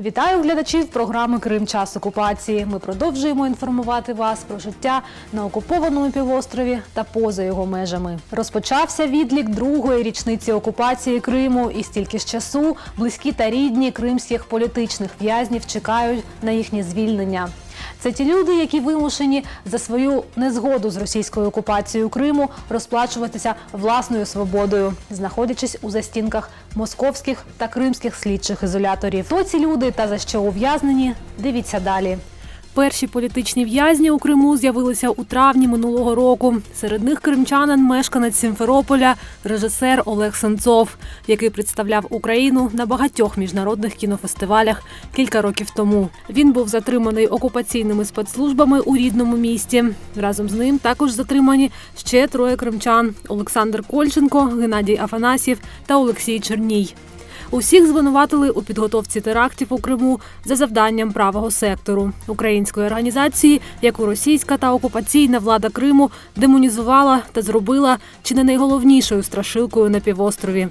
Вітаю глядачів програми Крим час окупації. Ми продовжуємо інформувати вас про життя на окупованому півострові та поза його межами. Розпочався відлік другої річниці окупації Криму, і стільки ж часу близькі та рідні кримських політичних в'язнів чекають на їхнє звільнення. Це ті люди, які вимушені за свою незгоду з російською окупацією Криму розплачуватися власною свободою, знаходячись у застінках московських та кримських слідчих ізоляторів. То ці люди та за що ув'язнені? Дивіться далі. Перші політичні в'язні у Криму з'явилися у травні минулого року. Серед них кримчанин, мешканець Сімферополя, режисер Олег Сенцов, який представляв Україну на багатьох міжнародних кінофестивалях кілька років тому. Він був затриманий окупаційними спецслужбами у рідному місті. Разом з ним також затримані ще троє кримчан: Олександр Кольченко, Геннадій Афанасьєв та Олексій Черній. Усіх звинуватили у підготовці терактів у Криму за завданням правого сектору української організації, яку російська та окупаційна влада Криму демонізувала та зробила чи не найголовнішою страшилкою на півострові.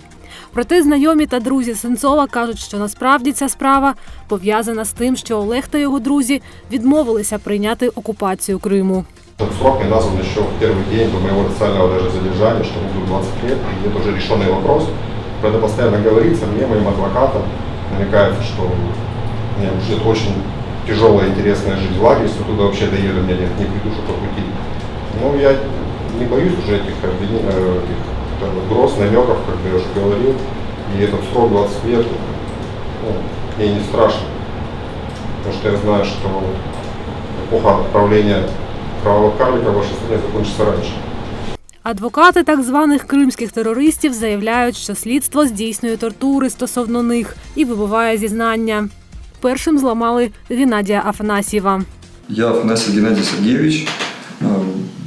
Проте знайомі та друзі Сенцова кажуть, що насправді ця справа пов'язана з тим, що Олег та його друзі відмовилися прийняти окупацію Криму. Этот срок мне назван еще в первый день до моего официального даже задержания, что ему будет 20 лет, и это уже решенный вопрос. Про это постоянно говорится, мне, моим адвокатам, намекается, что меня ждет очень тяжелая, интересная жизнь в лагере, если туда вообще доеду, меня нет, не приду, что по пути. Но я не боюсь уже этих, обвинений, э, этих как бы, гроз, намеков, как я уже говорил, и этот срок 20 лет, ну, мне не страшно, потому что я знаю, что эпоха правления кровавого карлика в вашей стране закончится раньше. Адвокати так званих кримських терористів заявляють, що слідство здійснює тортури стосовно них і вибиває зізнання. Першим зламали Геннадія Афанасьєва. Я, Афанасий Геннадий Сергеевич, э,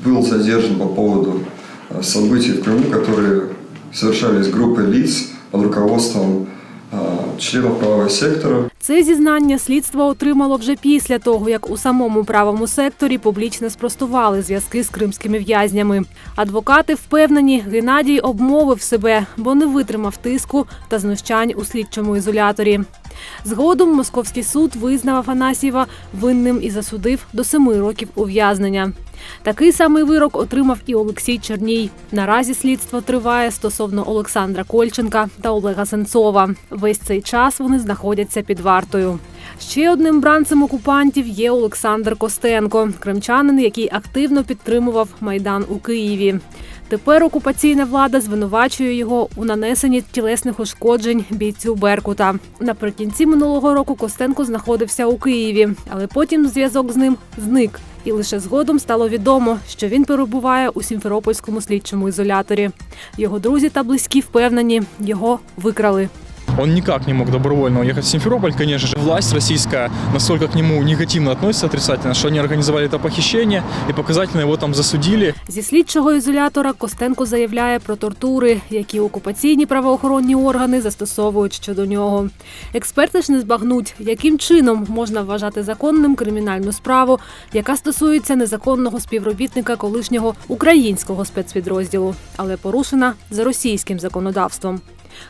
был задержан по поводу э, событий в Крыму, которые совершались группой лиц под руководством э, членов правого сектора. Це зізнання слідство отримало вже після того, як у самому правому секторі публічно спростували зв'язки з кримськими в'язнями. Адвокати впевнені, Геннадій обмовив себе, бо не витримав тиску та знущань у слідчому ізоляторі. Згодом московський суд визнав Афанасьєва винним і засудив до семи років ув'язнення. Такий самий вирок отримав і Олексій Черній. Наразі слідство триває стосовно Олександра Кольченка та Олега Сенцова. Весь цей час вони знаходяться під вартою. Ще одним бранцем окупантів є Олександр Костенко, кримчанин, який активно підтримував майдан у Києві. Тепер окупаційна влада звинувачує його у нанесенні тілесних ушкоджень бійцю Беркута. Наприкінці минулого року Костенко знаходився у Києві, але потім зв'язок з ним зник. І лише згодом стало відомо, що він перебуває у Сімферопольському слідчому ізоляторі. Його друзі та близькі впевнені, його викрали. Он никак не мог добровольно уехать в Симферополь, конечно же. Власть российская настолько к нему негативно относится, отрицательно, что они организовали это похищение и показательно его там засудили. Зі слідчого ізолятора Костенко заявляє про тортури, які окупаційні правоохоронні органи застосовують щодо нього. Експерти ж не збагнуть, яким чином можна вважати законним кримінальну справу, яка стосується незаконного співробітника колишнього українського спецпідрозділу, але порушена за російським законодавством.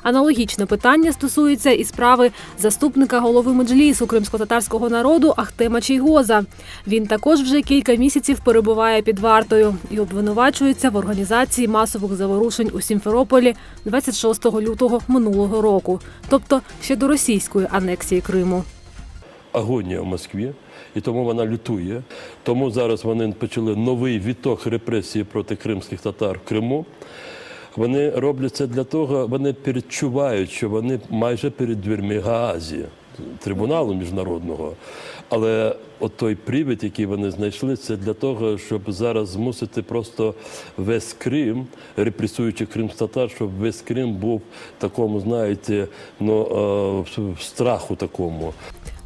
Аналогічне питання стосується і справи заступника голови меджлісу кримсько-татарського народу Ахтема Чийгоза. Він також вже кілька місяців перебуває під вартою і обвинувачується в організації масових заворушень у Сімферополі 26 лютого минулого року, тобто ще до російської анексії Криму. агонія в Москві, і тому вона лютує. Тому зараз вони почали новий відток репресії проти кримських татар в Криму. Вони роблять це для того, вони передчувають, що вони майже перед дверми Гаазі, трибуналу міжнародного. Але от той привід, який вони знайшли, це для того, щоб зараз змусити просто весь Крим, репресуючи кримстатар, щоб весь Крим був такому, знаєте, ну, е, в страху такому.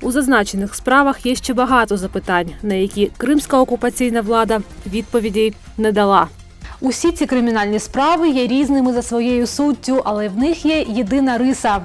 У зазначених справах є ще багато запитань, на які кримська окупаційна влада відповідей не дала. Усі ці кримінальні справи є різними за своєю суттю, але в них є єдина риса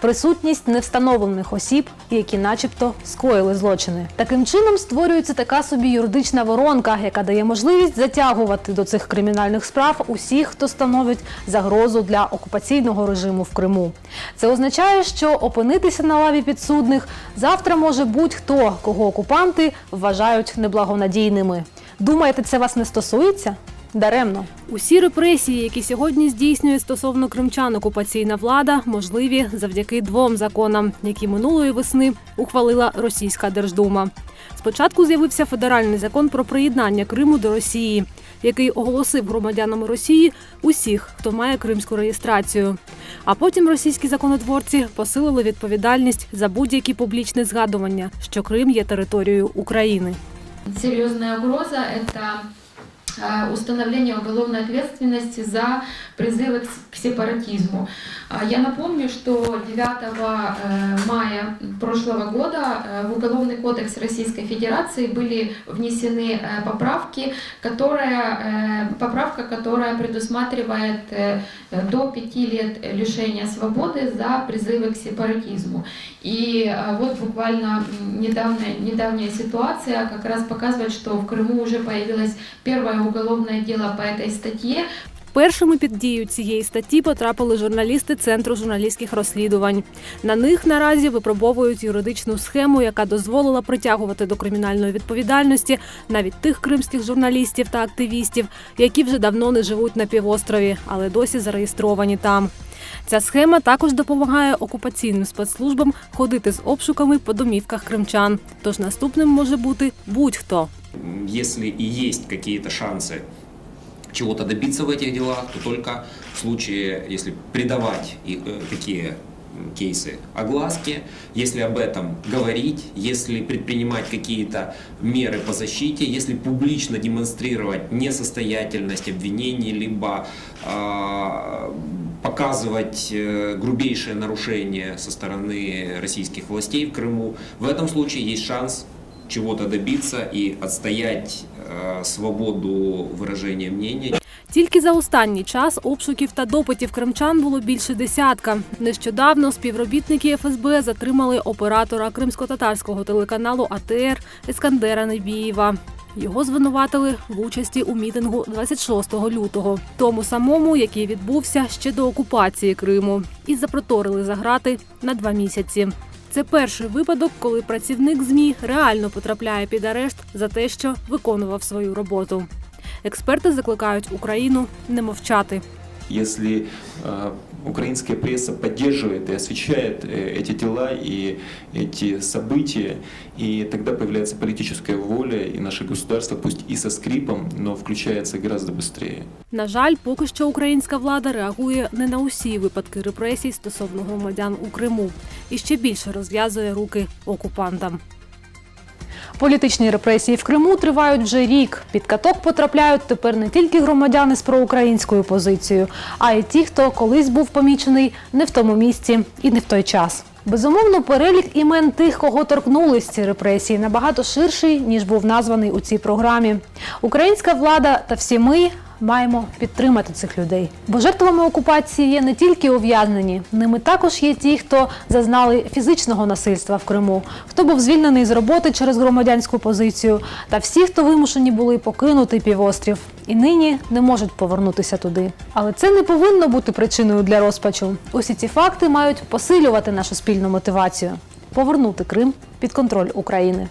присутність невстановлених осіб, які, начебто, скоїли злочини. Таким чином створюється така собі юридична воронка, яка дає можливість затягувати до цих кримінальних справ усіх, хто становить загрозу для окупаційного режиму в Криму. Це означає, що опинитися на лаві підсудних завтра може будь-хто, кого окупанти вважають неблагонадійними. Думаєте, це вас не стосується? Даремно. Усі репресії, які сьогодні здійснює стосовно кримчан окупаційна влада, можливі завдяки двом законам, які минулої весни ухвалила Російська Держдума. Спочатку з'явився федеральний закон про приєднання Криму до Росії, який оголосив громадянам Росії усіх, хто має кримську реєстрацію. А потім російські законотворці посилили відповідальність за будь-які публічні згадування, що Крим є територією України. Серьезная угроза – это э, установление уголовной ответственности за призывы к сепаратизму. А Я напомню, что 9 э, мая прошлого года э, в Уголовный кодекс Российской Федерации были внесены поправки, которая, поправка, которая предусматривает до 5 лет лишения свободы за призывы к сепаратизму. И вот буквально недавняя, недавняя ситуация как раз показывает, что в Крыму уже появилось первое уголовное дело по этой статье. Першими під дію цієї статті потрапили журналісти Центру журналістських розслідувань. На них наразі випробовують юридичну схему, яка дозволила притягувати до кримінальної відповідальності навіть тих кримських журналістів та активістів, які вже давно не живуть на півострові, але досі зареєстровані там. Ця схема також допомагає окупаційним спецслужбам ходити з обшуками по домівках кримчан. Тож наступним може бути будь-хто. М, Если и есть какие-то шансы чего-то добиться в этих делах, то только в случае, если придавать э, такие кейсы огласке, если об этом говорить, если предпринимать какие-то меры по защите, если публично демонстрировать несостоятельность обвинений, либо а, показывать э, грубейшие нарушения со стороны российских властей в Крыму, в этом случае есть шанс чего-то добиться и отстоять э, свободу выражения мнений. Тільки за останній час обшуків та допитів кримчан було більше десятка. Нещодавно співробітники ФСБ затримали оператора кримсько-татарського телеканалу АТР Ескандера Небієва. Його звинуватили в участі у мітингу 26 лютого, тому самому, який відбувся ще до окупації Криму, і запроторили за грати на два місяці. Це перший випадок, коли працівник ЗМІ реально потрапляє під арешт за те, що виконував свою роботу. Експерти закликають Україну не мовчати если э, украинская пресса поддерживает и освещает э, эти дела и эти события, и тогда появляется политическая воля, и наше государство, пусть и со скрипом, но включается гораздо быстрее. На жаль, поки що українська влада реагує не на усі випадки репресій стосовно громадян у Криму і ще більше розв'язує руки окупантам. Політичні репресії в Криму тривають вже рік. Під каток потрапляють тепер не тільки громадяни з проукраїнською позицією, а й ті, хто колись був помічений не в тому місці і не в той час. Безумовно, перелік імен тих, кого торкнулись ці репресії, набагато ширший ніж був названий у цій програмі. Українська влада та всі ми маємо підтримати цих людей. Бо жертвами окупації є не тільки ув'язнені, ними також є ті, хто зазнали фізичного насильства в Криму, хто був звільнений з роботи через громадянську позицію, та всі, хто вимушені були покинути півострів і нині не можуть повернутися туди. Але це не повинно бути причиною для розпачу. Усі ці факти мають посилювати нашу спільну мотивацію повернути Крим під контроль України.